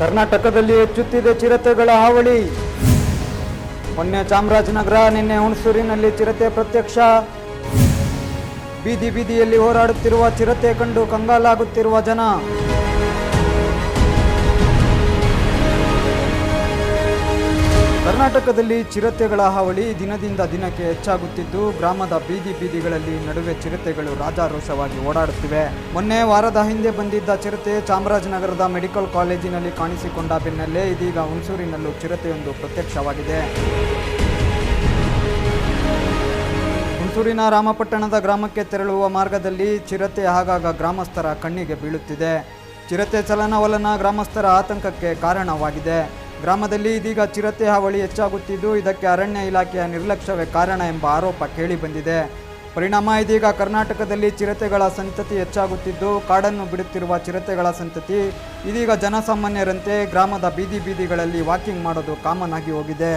ಕರ್ನಾಟಕದಲ್ಲಿ ಹೆಚ್ಚುತ್ತಿದೆ ಚಿರತೆಗಳ ಹಾವಳಿ. ಮೊನ್ನೆ ಚಾಮರಾಜನಗರ, ನಿನ್ನೆ ಹುಣಸೂರಿನಲ್ಲಿ ಚಿರತೆ ಪ್ರತ್ಯಕ್ಷ. ಬೀದಿ ಬೀದಿಯಲ್ಲಿ ಹೋರಾಡುತ್ತಿರುವ ಚಿರತೆ ಕಂಡು ಕಂಗಾಲಾಗುತ್ತಿರುವ ಜನ. ಕರ್ನಾಟಕದಲ್ಲಿ ಚಿರತೆಗಳ ಹಾವಳಿ ದಿನದಿಂದ ದಿನಕ್ಕೆ ಹೆಚ್ಚಾಗುತ್ತಿದ್ದು, ಗ್ರಾಮದ ಬೀದಿ ಬೀದಿಗಳಲ್ಲಿ ನಡುವೆ ಚಿರತೆಗಳು ರಾಜಾರೋಷವಾಗಿ ಓಡಾಡುತ್ತಿವೆ. ಮೊನ್ನೆ ವಾರದ ಹಿಂದೆ ಬಂದಿದ್ದ ಚಿರತೆ ಚಾಮರಾಜನಗರದ ಮೆಡಿಕಲ್ ಕಾಲೇಜಿನಲ್ಲಿ ಕಾಣಿಸಿಕೊಂಡ ಬೆನ್ನಲ್ಲೇ ಇದೀಗ ಹುಣಸೂರಿನಲ್ಲೂ ಚಿರತೆಯೊಂದು ಪ್ರತ್ಯಕ್ಷವಾಗಿದೆ. ಹುಣಸೂರಿನ ರಾಮಪಟ್ಟಣದ ಗ್ರಾಮಕ್ಕೆ ತೆರಳುವ ಮಾರ್ಗದಲ್ಲಿ ಚಿರತೆ ಆಗಾಗ ಗ್ರಾಮಸ್ಥರ ಕಣ್ಣಿಗೆ ಬೀಳುತ್ತಿದೆ. ಚಿರತೆ ಚಲನವಲನ ಗ್ರಾಮಸ್ಥರ ಆತಂಕಕ್ಕೆ ಕಾರಣವಾಗಿದೆ. ಗ್ರಾಮದಲ್ಲಿ ಇದೀಗ ಚಿರತೆ ಹಾವಳಿ ಹೆಚ್ಚಾಗುತ್ತಿದ್ದು, ಇದಕ್ಕೆ ಅರಣ್ಯ ಇಲಾಖೆಯ ನಿರ್ಲಕ್ಷ್ಯವೇ ಕಾರಣ ಎಂಬ ಆರೋಪ ಕೇಳಿಬಂದಿದೆ ಪರಿಣಾಮ ಇದೀಗ ಕರ್ನಾಟಕದಲ್ಲಿ ಚಿರತೆಗಳ ಸಂತತಿ ಹೆಚ್ಚಾಗುತ್ತಿದ್ದು, ಕಾಡನ್ನು ಬಿಡುತ್ತಿರುವ ಚಿರತೆಗಳ ಸಂತತಿ ಇದೀಗ ಜನಸಾಮಾನ್ಯರಂತೆ ಗ್ರಾಮದ ಬೀದಿ ಬೀದಿಗಳಲ್ಲಿ ವಾಕಿಂಗ್ ಮಾಡೋದು ಕಾಮನ್ ಆಗಿ ಹೋಗಿದೆ.